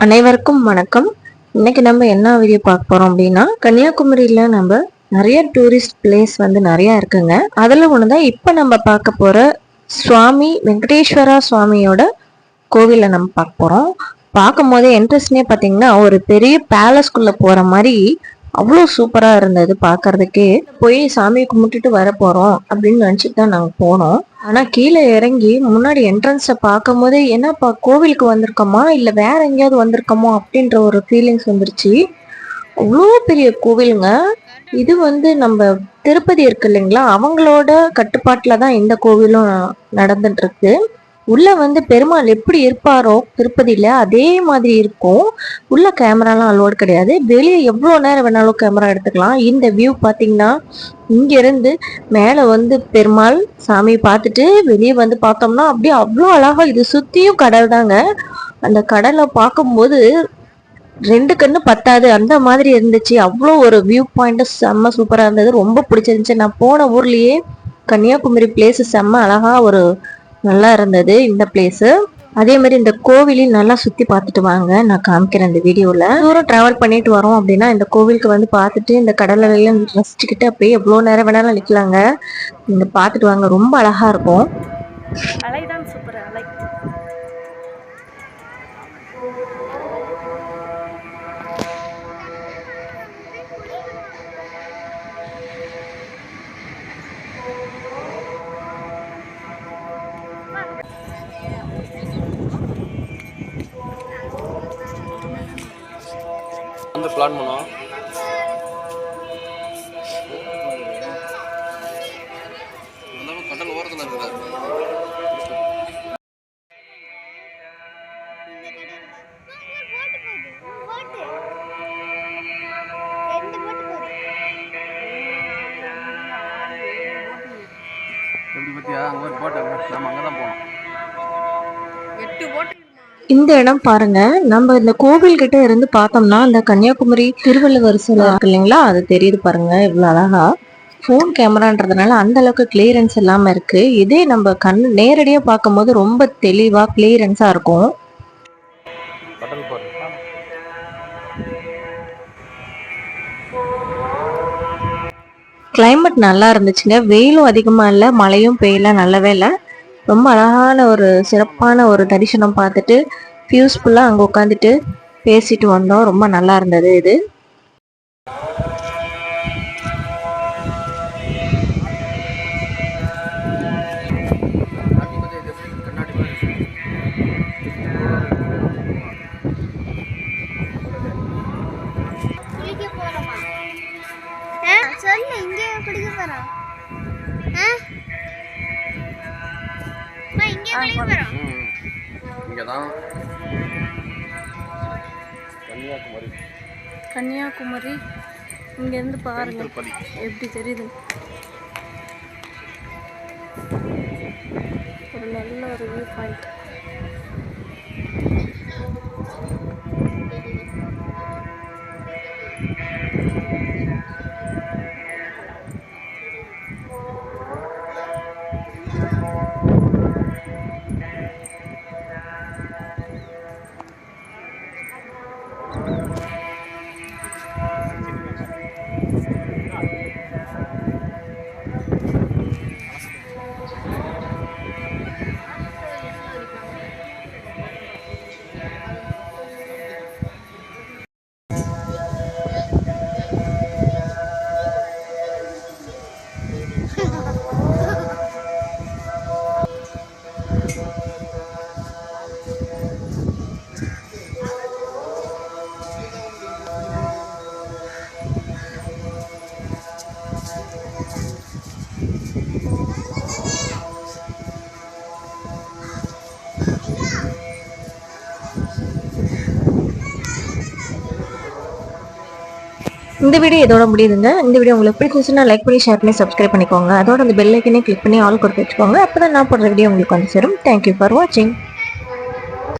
அனைவருக்கும் வணக்கம். இன்னைக்கு நம்ம என்ன வீடியோ பார்க்க போறோம் அப்படின்னா கன்னியாகுமரியில நம்ம நிறைய டூரிஸ்ட் பிளேஸ் வந்து நிறைய இருக்குங்க. அதுல ஒண்ணுதான் இப்ப நம்ம பார்க்க போற சுவாமி வெங்கடேஸ்வரா சுவாமியோட கோவிலை நம்ம பார்க்க போறோம். பார்க்கும் போதே என்ட்ரஸ்ட்னே பார்த்தீங்கன்னா ஒரு பெரிய பேலஸ்குள்ள போற மாதிரி அவ்வளோ சூப்பராக இருந்தது பார்க்கறதுக்கே போய் சாமியை கும்பிட்டுட்டு வர போகிறோம் அப்படின்னு நினச்சிட்டு தான் நாங்கள் போனோம். ஆனால் கீழே இறங்கி முன்னாடி என்ட்ரன்ஸை பார்க்கும் போதே என்னப்பா கோவிலுக்கு வந்திருக்கோமா? இல்லை வேற எங்கேயாவது வந்திருக்கோமோ? அப்படின்ற ஒரு ஃபீலிங்ஸ் வந்துருச்சு. அவ்வளோ பெரிய கோவிலுங்க. இது வந்து நம்ம திருப்பதி இருக்கு இல்லைங்களா? அவங்களோட கட்டுப்பாட்டில் தான் இந்த கோவிலும் நடந்துட்டு இருக்கு. உள்ள வந்து பெருமாள் எப்படி இருப்பாரோ திருப்பதியில அதே மாதிரி இருக்கும். உள்ள கேமராலாம் அலோடு கிடையாது. வெளியே எவ்வளோ நேரம் வேணாலும் கேமரா எடுத்துக்கலாம். இந்த வியூ பார்த்தீங்கன்னா இங்கேருந்து மேலே வந்து பெருமாள் சாமி பார்த்துட்டு வெளியே வந்து பார்த்தோம்னா அப்படியே அவ்வளோ அழகா இது சுத்தியும் கடல் தாங்க. அந்த கடலை பார்க்கும்போது ரெண்டு கண்ணு பத்தாது. அந்த மாதிரி இருந்துச்சு. அவ்வளோ ஒரு வியூ பாயிண்ட் செம்ம சூப்பராக இருந்தது. ரொம்ப பிடிச்சிருந்துச்சு. நான் போன ஊர்லயே கன்னியாகுமரி பிளேஸ் செம்ம அழகா ஒரு நல்லா இருந்தது இந்த பிளேஸு அதே மாதிரி இந்த கோவிலையும் நல்லா சுற்றி பார்த்துட்டு வாங்க. நான் காமிக்கிறேன் இந்த வீடியோவில் தூரம் ட்ராவல் பண்ணிட்டு வரோம் அப்படின்னா இந்த கோவிலுக்கு வந்து பார்த்துட்டு இந்த கடலையெல்லாம் ரசிச்சுக்கிட்டு அப்படியே எவ்வளோ நேரம் வேணாலும் நிற்கலாங்க நீங்கள் பார்த்துட்டு வாங்க. ரொம்ப அழகாக இருக்கும். அலைதான் சூப்பர் அலை. வந்து பிளான் பண்ணோம் எல்லாமே கடல் ஓரத்தில் இருக்கிறார் எப்படி பத்தியா அங்கே ஒரு போட்டை நம்ம அங்கே தான் போனோம் எட்டு போட்டு இந்த இடம் பாருங்க. நம்ம இந்த கோவில் கிட்ட இருந்து பார்த்தோம்னா அந்த கன்னியாகுமரி திருவள்ளுவர் சிலை இருக்கு இல்லைங்களா? அது தெரியுது பாருங்க இவ்வளவு அழகா. ஃபோன் கேமரான்றதுனால அந்த அளவுக்கு கிளியரன்ஸ் இல்லாம இருக்கு. இதே நம்ம கண் நேரடியா பார்க்கும்போது ரொம்ப தெளிவா கிளியரன்ஸா இருக்கும். கிளைமேட் நல்லா இருந்துச்சுங்க. வெயிலும் அதிகமா இல்லை மழையும் பெய்யல நல்லவே இல்லை ரொம்ப அழகான ஒரு சிறப்பான ஒரு தரிசனம் பார்த்துட்டு பியூஸ்ஃபுல்லாக அங்க உட்காந்துட்டு பேசிட்டு வந்தோம். ரொம்ப நல்லா இருந்தது இது. சொல்லு இங்கே போறோம். ஆ? இங்கே தான் கன்னியாகுமரி. கன்னியாகுமரி. இங்கேருந்து பாருங்க. எப்படி தெரியுது? ஒரு நல்ல ஒரு வியூ பாயிண்ட் இந்த வீடியோ இதோட முடியுதுங்க. இந்த வீடியோ உங்களுக்கு பிடிச்சிருச்சுன்னா லைக் பண்ணி ஷேர் பண்ணி சப்ஸ்கிரைப் பண்ணிக்கோங்க. அதோட அந்த பெல் ஐக்கனே கிளிக் பண்ணி ஆல் கொடுத்து வச்சுக்கோங்க. அப்பதான் நான் போடுற வீடியோ உங்களுக்கு வந்து சேரும். தேங்க்யூ ஃபார் வாட்சிங்